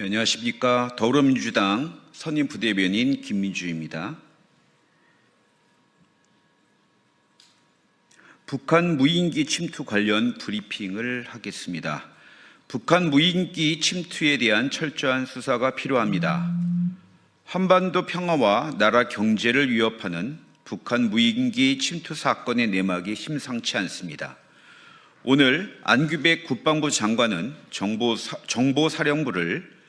네, 안녕하십니까. 더불어민주당 선임 부대변인 김민주입니다. 북한 무인기 침투 관련 브리핑을 하겠습니다. 북한 무인기 침투에 대한 철저한 수사가 필요합니다. 한반도 평화와 나라 경제를 위협하는 북한 무인기 침투 사건의 내막이 심상치 않습니다. 오늘 안규백 국방부 장관은 정보, 정보사령부를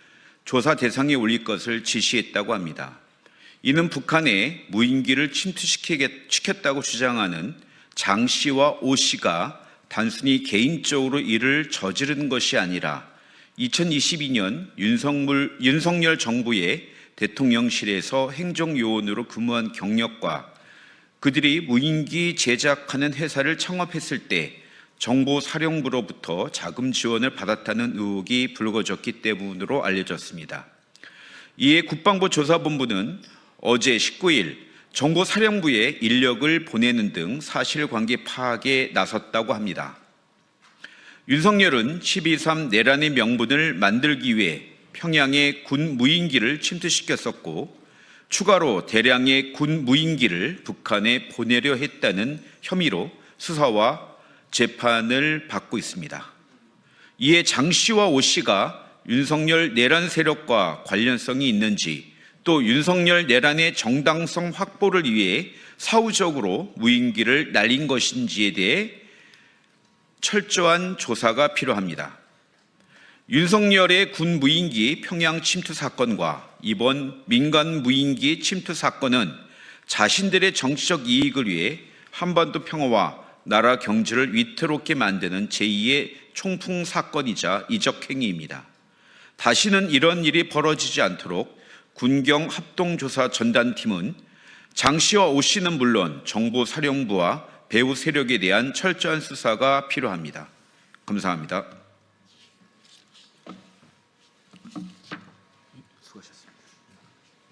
조사 대상에 올릴 것을 지시했다고 합니다. 이는 북한에 무인기를 침투시켰다고 주장하는 장 씨와 오 씨가 단순히 개인적으로 이를 저지른 것이 아니라 2022년 윤석물, 윤석열 정부의 대통령실에서 행정요원으로 근무한 경력과 그들이 무인기 제작하는 회사를 창업했을 때 정보 사령부로부터 자금 지원을 받았다는 의혹이 불거졌기 때문으로 알려졌습니다. 이에 국방부 조사본부는 어제 19일 정보 사령부에 인력을 보내는 등 사실관계 파악에 나섰다고 합니다. 윤석열은 12.3 내란의 명분을 만들기 위해 평양에 군 무인기를 침투시켰었고 추가로 대량의 군 무인기를 북한에 보내려 했다는 혐의로 수사와 재판을 받고 있습니다. 이에 장 씨와 오 씨가 윤석열 내란 세력과 관련성이 있는지 또 윤석열 내란의 정당성 확보를 위해 사후적으로 무인기를 날린 것인지에 대해 철저한 조사가 필요합니다. 윤석열의 군 무인기 평양 침투 사건과 이번 민간 무인기 침투 사건은 자신들의 정치적 이익을 위해 한반도 평화와 나라 경제를 위태롭게 만드는 제2의 총풍 사건이자 이적 행위입니다. 다시는 이런 일이 벌어지지 않도록 군경 합동조사 전단팀은 장 씨와 오 씨는 물론 정보사령부와 배후 세력에 대한 철저한 수사가 필요합니다. 감사합니다.